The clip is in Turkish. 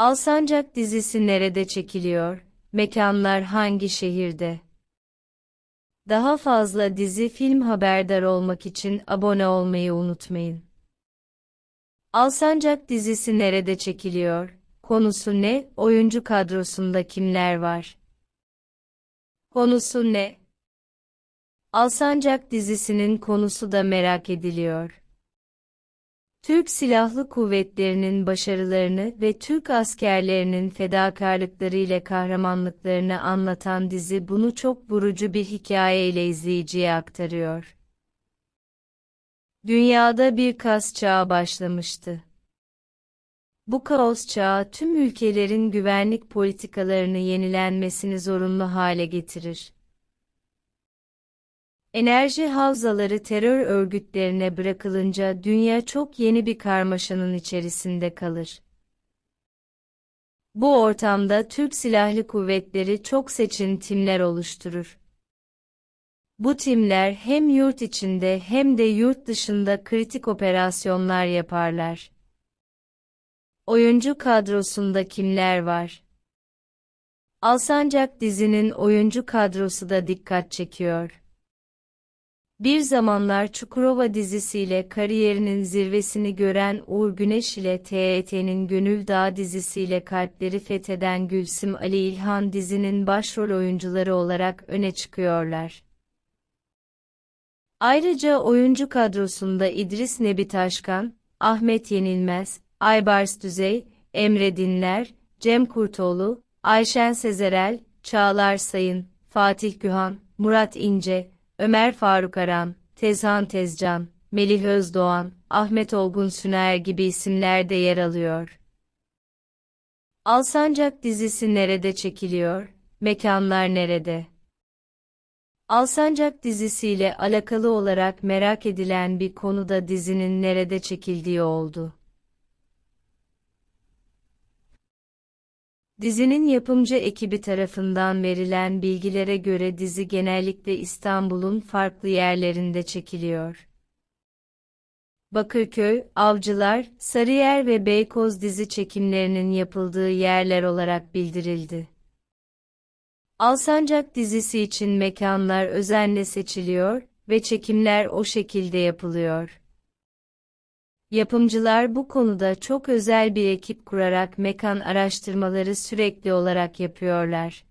Alsancak dizisi nerede çekiliyor? Mekanlar hangi şehirde? Daha fazla dizi film haberdar olmak için abone olmayı unutmayın. Alsancak dizisi nerede çekiliyor? Konusu ne? Oyuncu kadrosunda kimler var? Konusu ne? Alsancak dizisinin konusu da merak ediliyor. Türk Silahlı Kuvvetleri'nin başarılarını ve Türk askerlerinin fedakarlıkları ile kahramanlıklarını anlatan dizi bunu çok vurucu bir hikaye ile izleyiciye aktarıyor. Dünyada bir kas çağı başlamıştı. Bu kaos çağı tüm ülkelerin güvenlik politikalarını yenilenmesini zorunlu hale getirir. Enerji havzaları terör örgütlerine bırakılınca dünya çok yeni bir karmaşanın içerisinde kalır. Bu ortamda Türk Silahlı Kuvvetleri çok seçin timler oluşturur. Bu timler hem yurt içinde hem de yurt dışında kritik operasyonlar yaparlar. Oyuncu kadrosunda kimler var? Alsancak dizinin oyuncu kadrosu da dikkat çekiyor. Bir zamanlar Çukurova dizisiyle kariyerinin zirvesini gören Uğur Güneş ile TRT'nin Gönül Dağı dizisiyle kalpleri fetheden Gülsüm Ali İlhan dizinin başrol oyuncuları olarak öne çıkıyorlar. Ayrıca oyuncu kadrosunda İdris Nebi Taşkan, Ahmet Yenilmez, Aybars Düzey, Emre Dinler, Cem Kurtoğlu, Ayşen Sezerel, Çağlar Sayın, Fatih Gühan, Murat İnce, Ömer Faruk Aran, Tezhan Tezcan, Melih Özdoğan, Ahmet Olgun Süner gibi isimler de yer alıyor. Alsancak dizisi nerede çekiliyor? Mekanlar nerede? Alsancak dizisiyle alakalı olarak merak edilen bir konuda dizinin nerede çekildiği oldu. Dizinin yapımcı ekibi tarafından verilen bilgilere göre dizi genellikle İstanbul'un farklı yerlerinde çekiliyor. Bakırköy, Avcılar, Sarıyer ve Beykoz dizi çekimlerinin yapıldığı yerler olarak bildirildi. Alsancak dizisi için mekanlar özenle seçiliyor ve çekimler o şekilde yapılıyor. Yapımcılar bu konuda çok özel bir ekip kurarak mekan araştırmaları sürekli olarak yapıyorlar.